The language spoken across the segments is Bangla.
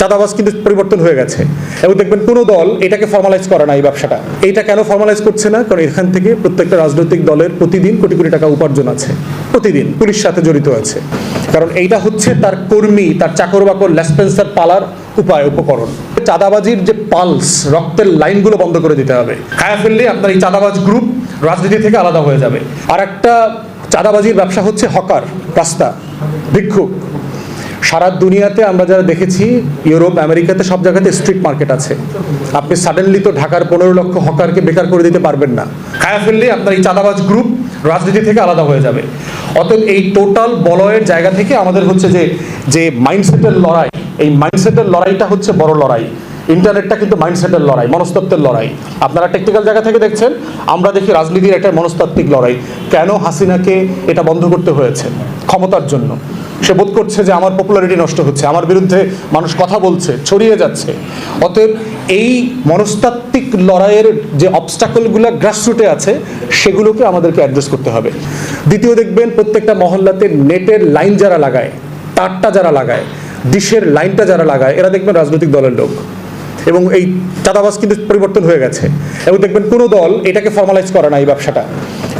চাঁদাবাজ কিন্তু পরিবর্তন হয়ে গেছে। এবং দেখবেন কোনো দল এটাকে ফর্মালাইজ করে না এই ব্যবসাটা। এইটা কেন ফর্মালাইজ করছে না? কারণ এখান থেকে প্রত্যেকটা রাজনৈতিক দলের প্রতিদিন কোটি কোটি টাকা উপার্জন আছে। প্রতিদিন পুলিশ সাথে জড়িত আছে। কারণ এইটা হচ্ছে তার কর্মী, তার চাকর বাকর লেসপেন্সার পালার উপায়, উপকরণ। চাঁদাবাজির যে পালস, রক্তের লাইনগুলো বন্ধ করে দিতে হবে। খায়া ফেললে আপনার এই চাঁদাবাজ গ্রুপ রাজনীতি থেকে আলাদা হয়ে যাবে। আর একটা চাঁদাবাজির ব্যবসা হচ্ছে হকার, রাস্তা, ভিক্ষুক। সারা দুনিয়াতে আমরা যারা দেখেছি, ইউরোপ, আমেরিকাতে সব জায়গাতে স্ট্রিট মার্কেট আছে। আপনি সাডেনলি তো ঢাকার পনেরো লক্ষ হকারকে বেকার করে দিতে পারবেন না। খায়া ফেললে আপনার এই চাঁদাবাজ গ্রুপ রাজনীতি থেকে আলাদা হয়ে যাবে। অতএব এই টোটাল বলয়ের জায়গা থেকে আমাদের হচ্ছে যে যে মাইন্ডসেটের লড়াই, এই মাইন্ডসেটের লড়াইটা হচ্ছে বড় লড়াই। ইন্টারনেটটা কিন্তু মাইন্ডসেটের লড়াই, মনস্তত্ত্বের লড়াই। আপনারা টেকনিক্যাল জায়গা থেকে দেখছেন, আমরা দেখি রাজনীতির একটা মনস্তাত্ত্বিক লড়াই। কেন হাসিনাকে এটা বন্ধ করতে হয়েছে? ক্ষমতার জন্য। সে বোধ করছে যে আমার পপুলারিটি নষ্ট হচ্ছে, আমার বিরুদ্ধে মানুষ কথা বলছে, ছড়িয়ে যাচ্ছে। অতএব এই মনস্তাত্ত্বিক লড়াইয়ের যে অবস্টাকলগুলো গ্রাসরুটে আছে, সেগুলোকে আমাদেরকে অ্যাড্রেস করতে হবে। দ্বিতীয় দেখবেন, প্রত্যেকটা মহল্লাতে নেটের লাইন যারা লাগায়, তারটা যারা লাগায় ডিশের লাইনটা যারা লাগায়, এরা দেখবেন রাজনৈতিক দলের লোক। এবং এই চাঁদাবাজ কিন্তু পরিবর্তন হয়ে গেছে। এবং দেখবেন কোনো দল এটাকে ফর্মালাইজ করে না এই ব্যবসাটা।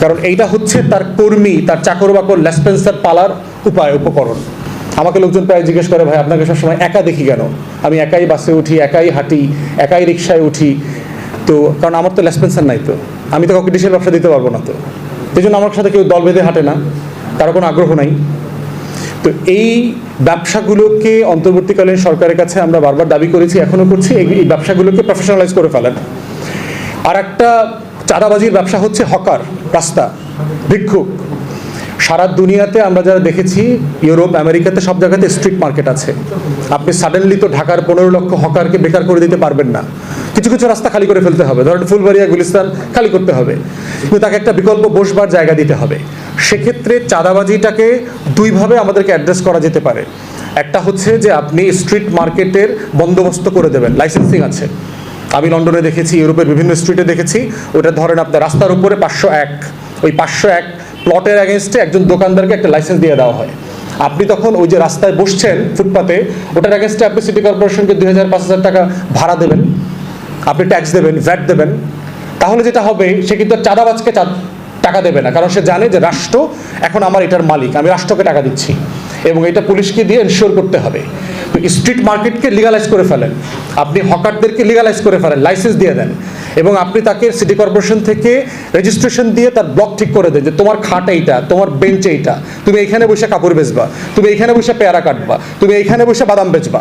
কারণ এইটা হচ্ছে তার কর্মী, তার চাকর বাকর লেসপেন্সার পালার উপায়, উপকরণ। আমাকে লোকজন প্রায় জিজ্ঞেস করে, ভাই, আপনাকে সবসময় একা দেখি কেন? আমি একাই বাসে উঠি, একাই হাঁটি, একাই রিক্সায় উঠি। তো, কারণ আমার তো লেসপেন্সার নাই তো। আমি তো কাউকে ডিশের ব্যবসা দিতে পারব না তো। সেই জন্য আমার সাথে কেউ দল বেঁধে হাঁটে না। তার কোনো আগ্রহ নাই। তো এই ব্যবসাগুলোকে অন্তর্বর্তীকালীন সরকারের কাছে আমরা বারবার দাবি করেছি, এখনও করছি। এই ব্যবসাগুলোকে প্রফেশনালাইজ করে ফেলেন। আর একটা চাঁদাবাজির ব্যবসা হচ্ছে হকার, রাস্তা, ভিক্ষুক। সারা দুনিয়াতে আমরা যারা দেখেছি, ইউরোপ, আমেরিকাতে সব জায়গাতে স্ট্রিট মার্কেট আছে। আপনি সাডেনলি তো ঢাকার পনেরো লক্ষ হকারকে বেকার করে দিতে পারবেন না। কিছু কিছু রাস্তা খালি করে ফেলতে হবে। ধরেন ফুলবাড়িয়া গুলিস্তান খালি করতে হবে। কিন্তু তাকে একটা বিকল্প বসবার জায়গা দিতে হবে। সেক্ষেত্রে চাঁদাবাজিটাকে দুইভাবে আমাদেরকে অ্যাড্রেস করা যেতে পারে। একটা হচ্ছে যে আপনি স্ট্রিট মার্কেটের বন্দোবস্ত করে দেবেন লাইসেন্সিং আছে। আমি লন্ডনে দেখেছি, ইউরোপের বিভিন্ন স্ট্রিটে দেখেছি, ওটা ধরেন আপনার রাস্তার উপরে পাঁচশো এক। ওই পাঁচশো এক প্লটের অ্যাগেনস্টে একজন দোকানদারকে একটা লাইসেন্স দিয়ে দেওয়া হয়। আপনি তখন ওই যে রাস্তায় বসছেন ফুটপাতে, ওটার অ্যাগেনস্টে আপনি সিটি কর্পোরেশনকে দুই হাজার, পাঁচ হাজার টাকা ভাড়া দেবেন, আপনি ট্যাক্স দেবেন ভ্যাট দেবেন। তাহলে যেটা হবে, সে কিন্তু চাঁদাবাজকে চা- টাকা দেবে না, কারণ সে জানে যে রাষ্ট্র এখন আমার এটার মালিক, আমি রাষ্ট্রকে টাকা দিচ্ছি। এবং এটা পুলিশকে দিয়ে এনশিওর করতে হবে। তো স্ট্রিট মার্কেটকে লিগালাইজ করে ফেলেন। আপনি হকারদেরকে লিগালাইজ করে ফেলেন লাইসেন্স দিয়ে দেন। এবং আপনি তাকে সিটি কর্পোরেশন থেকে রেজিস্ট্রেশন দিয়ে তার ব্লক ঠিক করে দেন যে তোমার খাট এইটা, তোমার বেঞ্চ এইটা। তুমি এইখানে বসে কাপড় বেচবা, তুমি এইখানে বসে পেয়ারা কাটবা, তুমি এখানে বসে বাদাম বেচবা।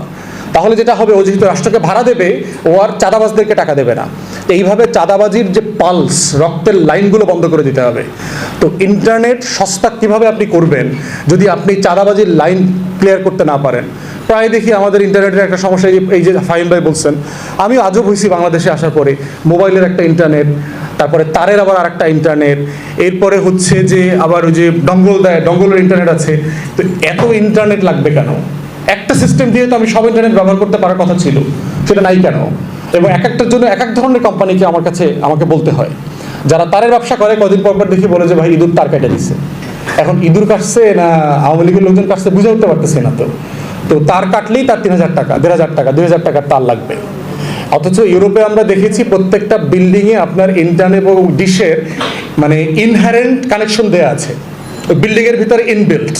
তাহলে যেটা হবে, ও যেহেতু রাষ্ট্রকে ভাড়া দেবে, ও আর চাঁদাবাজদেরকে টাকা দেবে না। এইভাবে চাঁদাবাজির যে পালস, রক্তের লাইনগুলো বন্ধ করে দিতে হবে। তো ইন্টারনেট সস্তা কীভাবে আপনি করবেন, যদি আপনি চাঁদাবাজির লাইন ক্লিয়ার করতে না পারেন? প্রায় দেখি আমাদের ইন্টারনেটের একটা সমস্যা, এই যে- ফাহিম ভাই বলছেন আমি আজব হয়েছি বাংলাদেশে আসার পরে মোবাইলের একটা ইন্টারনেট, তারপরে তারের আবার আরেকটা ইন্টারনেট, এরপরে হচ্ছে যে আবার ওই যে ডঙ্গল দেয়, ডঙ্গলের ইন্টারনেট আছে। তো এত ইন্টারনেট লাগবে কেন? একটা সিস্টেম দিয়ে তো আমি সব ইন্টারনেট ব্যবহার করতে পারার কথা ছিল, সেটা নাই কেন? এবং এক একটার জন্য এক এক ধরনের কোম্পানিকে আমার কাছে, আমাকে বলতে হয়। যারা তারের ব্যবসা করে, কদিন পর পর দেখি বলে যে, ভাই, ইঁদুর তার কেটে দিছে। এখন ইঁদুর কাটছে না আওয়ামী লীগের লোকজন কাটছে, বুঝে উঠতে পারতেছে না তো। তো তার কাটলেই তার তিন হাজার টাকা, দেড় হাজার টাকা, দুই হাজার টাকার তার লাগবে। অথচ ইউরোপে আমরা দেখেছি প্রত্যেকটা বিল্ডিংয়ে আপনার ইন্টারনেট এবং ডিশের মানে ইনহারেন্ট কানেকশন দেওয়া আছে। বিল্ডিংয়ের ভিতরে ইনবিল্ট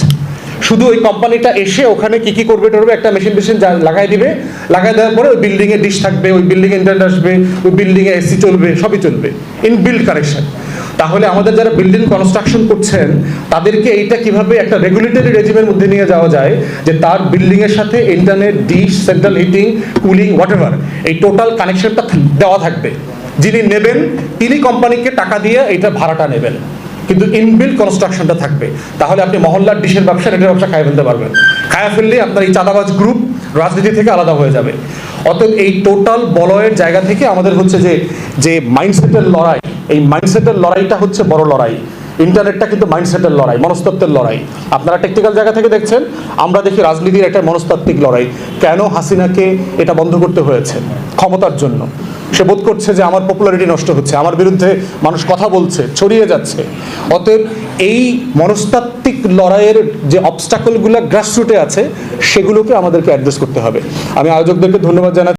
শুধু ওই কোম্পানিটা এসে ওখানে কি কি করবে টরবে একটা মেশিন মেশিন লাগাই দিবে, লাগাই দেওয়ার পরে ওই বিল্ডিংয়ে ডিশ থাকবে, ওই বিল্ডিংয়ে ইন্টারনেট আসবে, ওই বিল্ডিংয়ে এসি চলবে, সবই চলবে ইনবিল্ড কানেকশন তাহলে আমাদের যারা বিল্ডিং কনস্ট্রাকশন করছেন, তাদেরকে এইটা কীভাবে একটা রেগুলেটরি রেজিমের মধ্যে নিয়ে যাওয়া যায়, যে তার বিল্ডিং এর সাথে internet dish central heating cooling what এই টোটাল কানেকশনটা দেওয়া থাকবে। যিনি নেবেন, তিনি কোম্পানিকে টাকা দিয়ে এটা ভাড়াটা নেবেন। কিন্তু ইনবিল্ড কনস্ট্রাকশনটা থাকবে। তাহলে আপনি মহল্লার ডিশের ব্যবসা, রেটের ব্যবসা খায় ফেলতে পারবেন। খায়া ফেললে আপনার এই চাঁদাবাজ গ্রুপ রাজনীতি থেকে আলাদা হয়ে যাবে। অতএব এই টোটাল বলয়ের জায়গা থেকে আমাদের হচ্ছে যে যে মাইন্ডসেটের লড়াই, এই মাইন্ডসেটের লড়াইটা হচ্ছে বড় লড়াই। ইন্টারনেটটা কিন্তু মাইন্ডসেটের লড়াই, মনস্তত্ত্বের লড়াই। আপনারা টেকনিক্যাল জায়গা থেকে দেখছেন, আমরা দেখি রাজনীতির একটা মনস্তাত্ত্বিক লড়াই। কেন হাসিনাকে এটা বন্ধ করতে হয়েছে? ক্ষমতার জন্য। সে বোধ করছে যে আমার পপুলারিটি নষ্ট হচ্ছে, আমার বিরুদ্ধে মানুষ কথা বলছে, ছড়িয়ে যাচ্ছে। অতএব এই মনস্তাত্ত্বিক লড়াইয়ের যে অবস্টাকলগুলো গ্রাসরুটে আছে, সেগুলোকে আমাদেরকে অ্যাড্রেস করতে হবে। আমি আয়োজকদেরকে ধন্যবাদ জানাচ্ছি।